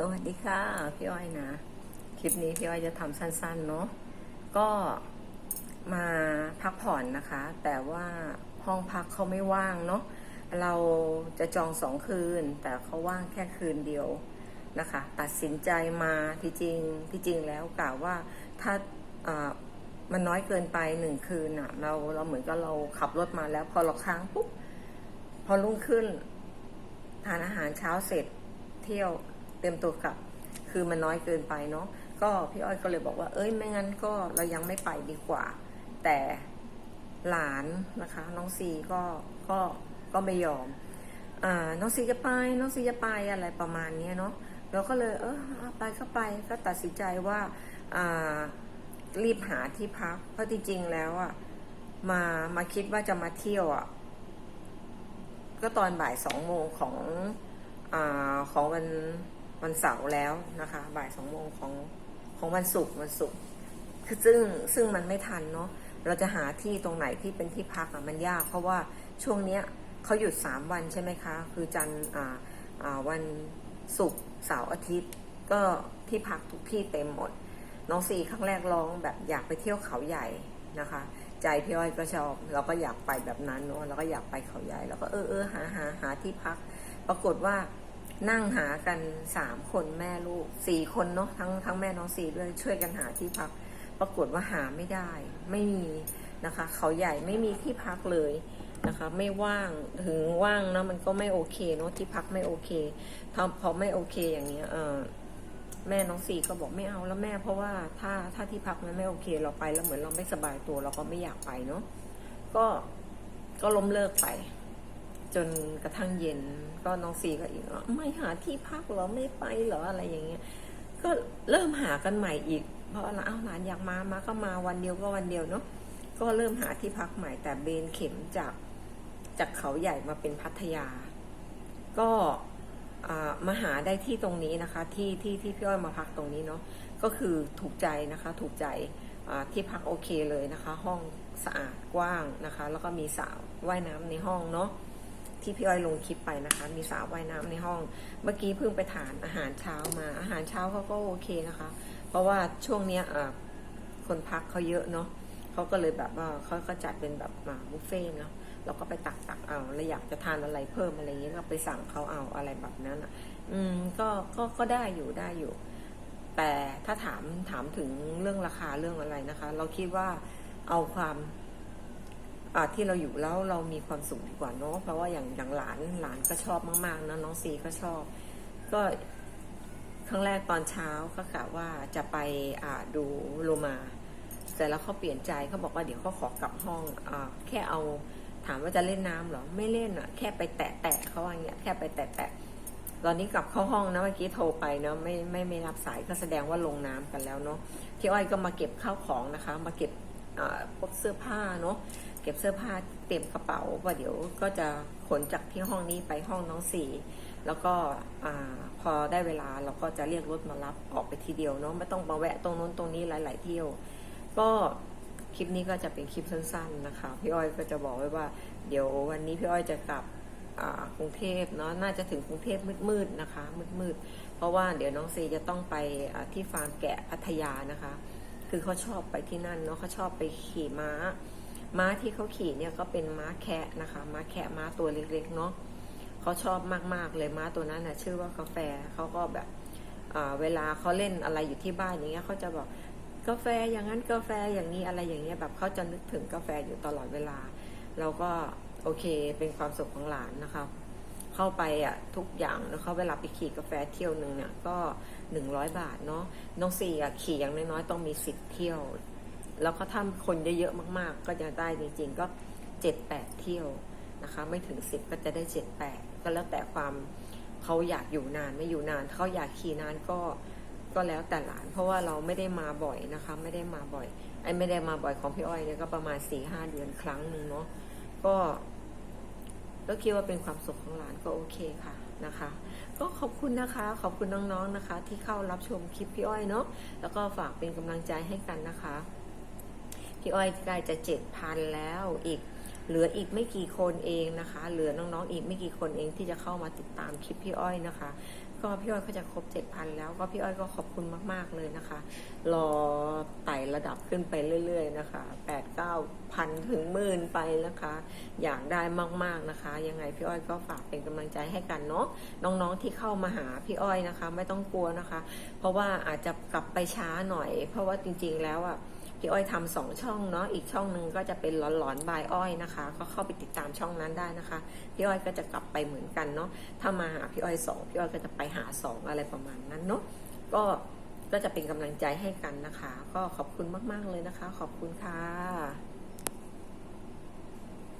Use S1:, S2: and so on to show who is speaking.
S1: สวัสดีค่ะ พี่อ้อยนะ คลิปนี้พี่อ้อยจะทำสั้นๆเนาะก็มาพักผ่อนนะคะ แต่ว่าห้องพักเขาไม่ว่างเนาะเราจะจองสองคืน แต่เขาว่างแค่คืนเดียวนะคะ ตัดสินใจมาที่จริงที่จริงแล้วกล่าวว่าถ้ามันน้อยเกินไปหนึ่งคืนอะเราเราเหมือนกับเราขับรถมาแล้ว พอเราค้างปุ๊บพอรุ่งขึ้นทานอาหารเช้าเสร็จเที่ยว เต็มตัวกลับ คือมันน้อยเกินไปเนาะก็พี่อ้อยก็เลยบอกว่า เอ้ยไม่งั้นก็เรายังไม่ไปดีกว่า แต่หลานนะคะ น้องซีก็ก็ก็ไม่ยอมอ่าน้องซีจะไปน้องซีจะไปอะไรประมาณนี้เนาะเราก็เลยเออไปก็ไปก็ตัดสินใจว่าอ่ารีบหาที่พัก เพราะจริงๆแล้วอะมามาคิดว่าจะมาเที่ยวอะก็ตอนบ่ายสองโมงของอาของวัน วันเสาร์แล้วนะคะ บ่ายสองโมงของของวันศุกร์วันศุกร์คือซึ่งซึ่งมันไม่ทันเนาะเราจะหาที่ตรงไหนที่เป็นที่พักอะมันยาก เพราะว่าช่วงเนี้ยเขาหยุดสามวันใช่ไหมคะ คือจันทร์อ่าอ่าวันศุกร์เสาร์อาทิตย์ ก็ที่พักทุกที่เต็มหมด น้องซีครั้งแรกร้องแบบอยากไปเที่ยวเขาใหญ่นะคะ ใจพี่อ้อยก็ชอบเราก็อยากไปแบบนั้นเนาะเราก็อยากไปเขาใหญ่แล้วก็เออเออหาหาหาที่พัก ปรากฏว่า นั่งหากันสามคนแม่ลูกสี่คนเนาะทั้งทั้งแม่น้องสี่ด้วยช่วยกันหาที่พัก ปรากฏว่าหาไม่ได้ ไม่มีนะคะ เขาใหญ่ไม่มีที่พักเลยนะคะ ไม่ว่างถึงว่างเนาะมันก็ไม่โอเคเนาะที่พักไม่โอเคทำพอไม่โอเคอย่างเงี้ยเออแม่น้องสี่ก็บอกไม่เอาแล้วแม่เพราะว่าถ้าถ้าที่พักมันไม่โอเคเราไปแล้วเหมือนเราไม่สบายตัวเราก็ไม่อยากไปเนาะก็ก็ล้มเลิกไป จนกระทั่งเย็นก็น้องซีก็อีกว่าไม่หาที่พักเหรอไม่ไปเหรออะไรอย่างเงี้ยก็เริ่มหากันใหม่อีก เพราะอะไรอ้าหลานอยากมามาก็มาวันเดียวก็วันเดียวเนาะก็เริ่มหาที่พักใหม่แต่เบนเข็มจากจากเขาใหญ่มาเป็นพัทยา ก็มาหาได้ที่ตรงนี้นะคะ ที่ที่ที่พี่อ้อยมาพักตรงนี้เนาะก็คือถูกใจนะคะถูกใจที่พักโอเคเลยนะคะ ห้องสะอาดกว้างนะคะ แล้วก็มีสระว่ายน้ำในห้องเนาะ ที่พี่อ้อยลงคลิปไปนะคะ มีสระว่ายน้ำในห้อง เมื่อกี้เพิ่งไปทานอาหารเช้ามา อาหารเช้าเขาก็โอเคนะคะ เพราะว่าช่วงเนี้ยคนพักเขาเยอะเนาะเขาก็เลยแบบว่าเขาก็จัดเป็นแบบมาบุฟเฟ่ต์เนาะเราก็ไปตักตักเอาแล้วอยากจะทานอะไรเพิ่มอะไรอย่างเงี้ยก็ไปสั่งเขาเอาอะไรแบบนั้นอะ อืมก็ก็ก็ได้อยู่ได้อยู่ แต่ถ้าถามถามถึงเรื่องราคาเรื่องอะไรนะคะ เราคิดว่าเอาความ ที่เราอยู่แล้วเรามีความสุขดีกว่าเนาะเพราะว่าอย่างอย่างหลานหลานก็ชอบมากๆนะน้องซีก็ชอบ ก็ครั้งแรกตอนเช้าก็กะว่าจะไปอ่าดูโลมาเสร็จแล้วเขาเปลี่ยนใจเขาบอกว่าเดี๋ยวเขาขอกลับห้องอ่าแค่เอาถามว่าจะเล่นน้ำหรอไม่เล่นอะ แค่ไปแตะแตะเขาว่าอย่างเงี้ยแค่ไปแตะแตะตอนนี้กลับเข้าห้องนะเมื่อกี้โทรไปเนาะไม่ไม่ไม่รับสายก็แสดงว่าลงน้ำกันแล้วเนาะพี่อ้อยก็มาเก็บข้าวของนะคะ มาเก็บพวกเสื้อผ้าเนาะ ก็บเสื้อผ้าเต็มกระเป๋าว่าเดี๋ยวก็จะขนจากที่ห้องนี้ไปห้องน้องสี่แล้วก็อพอได้เวลาเราก็จะเรียกรถมารับออกไปทีเดียวเนาะไม่ต้องมาแวะตรงนู้นตรงนี้หลาย ๆ เที่ยว ก็คลิปนี้ก็จะเป็นคลิปสั้น ๆนะคะ พี่อ้อยก็จะบอกไว้ว่า เดี๋ยววันนี้พี่อ้อยจะกลับกรุงเทพเนาะน่าจะถึงกรุงเทพมืดๆนะคะมืดๆเพราะว่าเดี๋ยวน้องซีจะต้องไปที่ฟาร์มแกะพัทยานะคะ คือเขาชอบไปที่นั่นเนาะเขาชอบไปขี่ม้า ม้าที่เขาขี่เนี่ยก็เป็นม้าแคะนะคะม้าแคะม้าตัวเล็กๆเนาะเขาชอบมากๆเลยม้าตัวนั้นนะชื่อว่ากาแฟเขาก็แบบเวลาเขาเล่นอะไรอยู่ที่บ้านอย่างเงี้ยเขาจะบอกกาแฟอย่างนั้นกาแฟอย่างนี้อะไรอย่างเงี้ยแบบเขาจะนึกถึงกาแฟอยู่ตลอดเวลา เราก็โอเคเป็นความสุขของหลานนะคะเข้าไปอะทุกอย่างแล้วเขาเวลาไปขี่กาแฟเที่ยวหนึ่งเนี่ยก็หนึ่งร้อยบาทเนาะน้องสี่อะขี่อย่างน้อยๆต้องมีสิบเที่ยว แล้วก็ถ้าคนเยอะๆมาก ๆ ก็จะได้จริงๆก็เจ็ดแปดเที่ยวนะคะ ไม่ถึงสิบก็จะได้เจ็ดแปดก็แล้วแต่ความเขาอยากอยู่นานไม่อยู่นานเขาอยากขี่นานก็ก็แล้วแต่หลาน เพราะว่าเราไม่ได้มาบ่อยนะคะ ไม่ได้มาบ่อยไอ้ไม่ได้มาบ่อยของพี่อ้อยเนี่ยก็ประมาณสี่ห้าเดือนครั้งหนึ่งเนาะก็ก็คิดว่าเป็นความสุขของหลานก็โอเคค่ะนะคะ ก็ขอบคุณนะคะ ขอบคุณน้องๆนะคะ ที่เข้ารับชมคลิปพี่อ้อยเนาะแล้วก็ฝากเป็นกำลังใจให้กันนะคะ พี่อ้อยใกล้จะเจ็ดพันแล้วอีกเหลืออีกไม่กี่คนเองนะคะ เหลือน้องๆอีกไม่กี่คนเองที่จะเข้ามาติดตามคลิปพี่อ้อยนะคะ ก็พี่อ้อยก็จะครบเจ็ดพันแล้วก็พี่อ้อยก็ขอบคุณมาก ๆเลยนะคะ รอไต่ระดับขึ้นไปเรื่อย ๆ นะคะแปดเก้าพันถึงหมื่นไปนะคะ อยากได้มากๆนะคะ ยังไงพี่อ้อยก็ฝากเป็นกำลังใจให้กันเนาะน้องๆที่เข้ามาหาพี่อ้อยนะคะ ไม่ต้องกลัวนะคะ เพราะว่าอาจจะกลับไปช้าหน่อย เพราะว่าจริง ๆ แล้วอะ พี่อ้อยทำสองช่องเนาะอีกช่องหนึ่งก็จะเป็นหลอนๆบายอ้อยนะคะ ก็เข้าไปติดตามช่องนั้นได้นะคะ พี่อ้อยก็จะกลับไปเหมือนกันเนาะถ้ามาหาพี่อ้อยสองพี่อ้อยก็จะไปหาสองอะไรประมาณนั้นเนาะก็ก็จะเป็นกำลังใจให้กันนะคะ ก็ขอบคุณมาก ๆ เลยนะคะ ขอบคุณค่ะ